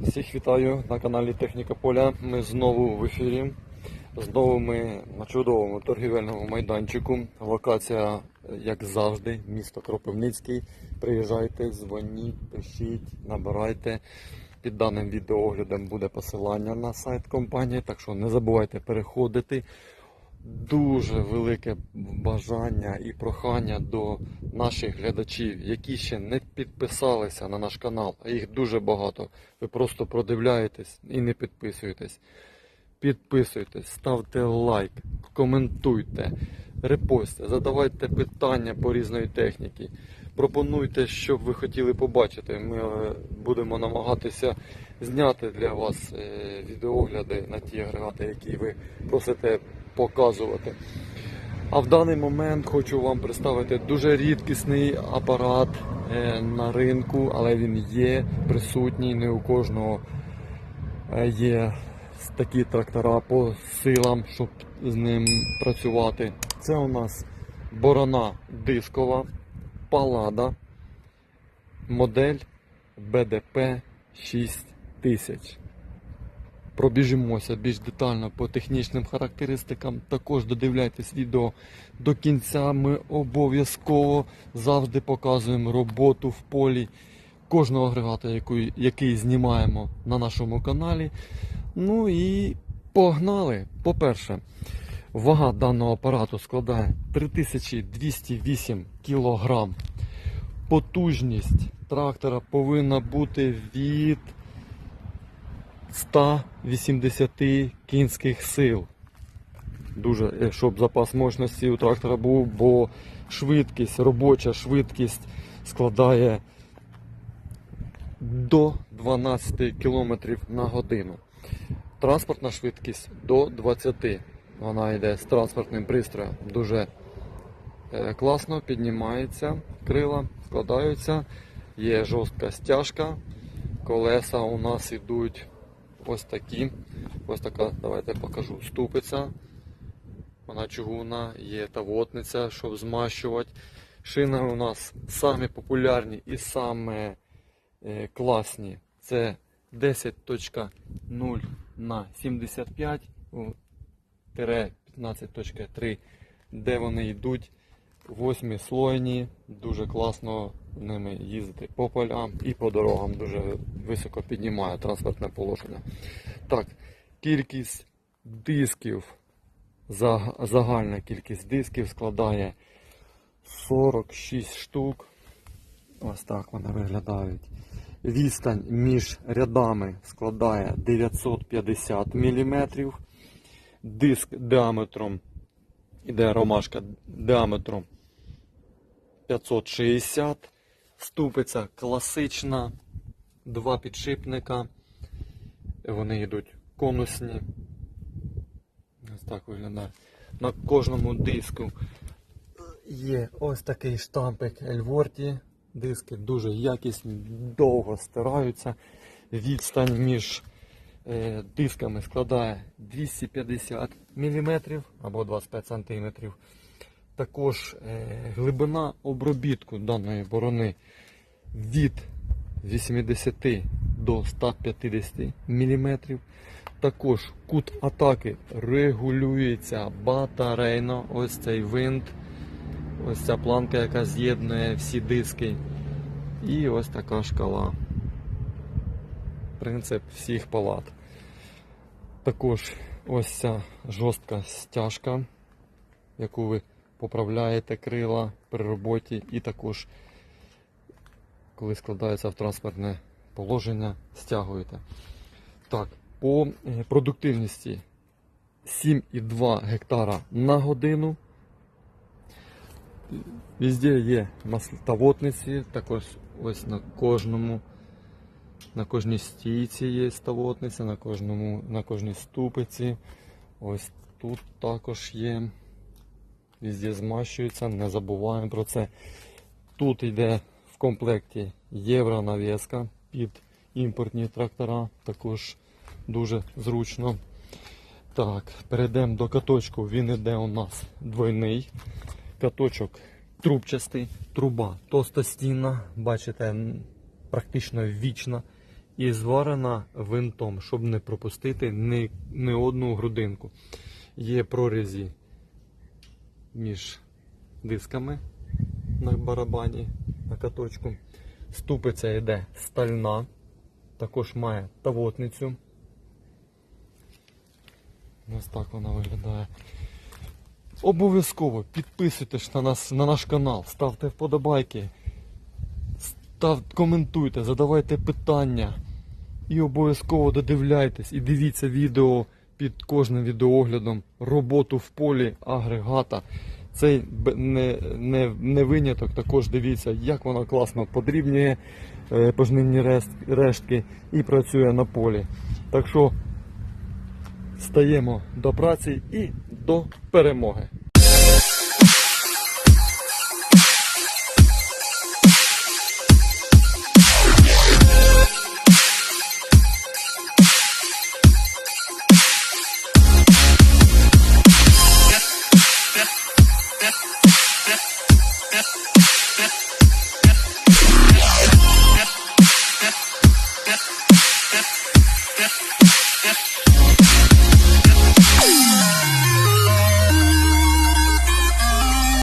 Всіх вітаю на каналі Техніка Поля. Ми знову в ефірі. Знову ми на чудовому торгівельному майданчику. Локація, як завжди, місто Кропивницький. Приїжджайте, дзвоніть, пишіть, набирайте. Під даним відеооглядом буде посилання на сайт компанії, так що не забувайте переходити. Дуже велике бажання і прохання до наших глядачів, які ще не підписалися на наш канал, а їх дуже багато. Ви просто продивляєтесь і не підписуєтесь. Підписуйтесь, ставте лайк, коментуйте, репостите, задавайте питання по різної техніки. Пропонуйте, що б ви хотіли побачити. Ми е, будемо намагатися зняти для вас е, відеогляди на ті агрегати, які ви просите показувати. А в даний момент хочу вам представити дуже рідкісний апарат е, на ринку, але він є присутній, не у кожного е, є такі трактора по силам, щоб з ним працювати. Це у нас борона дискова, палада, модель BDP 6000. Пробіжимося більш детально по технічним характеристикам. Також додивляйтесь відео до кінця. Ми обов'язково завжди показуємо роботу в полі кожного агрегата, який, який знімаємо на нашому каналі. Ну і погнали. По-перше, вага даного апарату складає 3208 кг. Потужність трактора повинна бути від 180 кінських сил. Дуже, е, щоб запас мощності у трактора був, бо швидкість, робоча швидкість складає до 12 км на годину. Транспортна швидкість до 20. Вона йде з транспортним пристроєм. Дуже е, класно піднімається крила, складаються. Є жорстка стяжка. Колеса у нас ідуть ось такі. Ось така, давайте покажу, ступиця. Вона чугунна, є тавотниця, щоб змащувати. Шини у нас самі популярні і самі е, класні. Це 10.0 на 75 у, тире 15.3, де вони йдуть восьмислойні, дуже класно ними їздити по полям і по дорогам, дуже високо піднімає транспортне положення. Так, кількість дисків, загальна кількість дисків складає 46 штук. Ось так вони виглядають. Відстань між рядами складає 950 мм. Диск діаметром іде ромашка діаметром 560. Ступиця класична. Два підшипника. Вони йдуть конусні. Ось так виглядає. На кожному диску є ось такий штампик Ельворті. Диски дуже якісні, довго стираються. Відстань між е, дисками складає 250 мм або 25 см. Також е, глибина обробітку даної борони від 80 до 150 мм. Також кут атаки регулюється батарейно. Ось цей винт. Ось ця планка, яка з'єднує всі диски. І ось така шкала. Принцип всіх палат. Також ось ця жорстка стяжка, яку ви поправляєте крила при роботі, і також, коли складається в транспортне положення, стягуєте. Так, по е, продуктивності 7,2 гектара на годину. Везде є маслотавотниці, також ось на кожному, на кожній стійці є ставотниця, на кожному, на кожній ступиці. Ось тут також є. Везде змащується, не забуваємо про це. Тут йде в комплекті євронав'язка під імпортні трактора, також дуже зручно. Так, перейдемо до каточку. Він іде у нас двойний. Каточок трубчастий, труба товстостінна, бачите, практично вічна. і зварена винтом, щоб не пропустити ні, ні одну грудинку. Є прорізі між дисками на барабані, на каточку. Ступиця йде стальна, також має тавотницю. Ось так вона виглядає. Обов'язково підписуйтесь на нас на наш канал, ставте вподобайки, став, коментуйте, задавайте питання. І обов'язково додивляйтесь і дивіться відео під кожним відеоглядом роботу в полі агрегата. Цей не, не, не виняток, також дивіться, як вона класно подрібнює е, пожнивні рештки і працює на полі. Так що стаємо до праці і до перемоги.